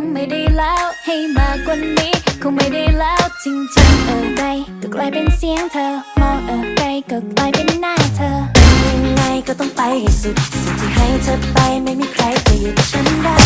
งไม่ได้แล้ว ให้มากกว่านี้คงไม่ได้แล้วจริงๆเออไปก็กลายเป็นเสียงเธอ มองเออไปก็กลายเป็นหน้าเธอยังไงก็ต้องไปให้สุดสิ่งที่ให้เธอไปไม่มีใครจะหยุดฉันได้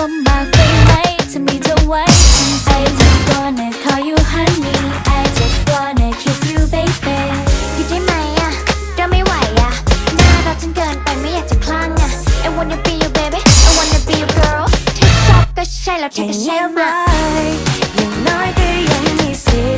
ว่ามากไปไหมถ้มีเธอไว้ I just wanna call you honey I just wanna kiss you baby หยุดได้ไมอะเราไม่ไหวอะน่ารัจนเกินไปไม่อยากจะคลั่งอะ I wanna be your baby I wanna be your girl ที่ชอบก็ใช่แล้วที่ก็ใช่มาอย่างน้อยก็ยังมีสิ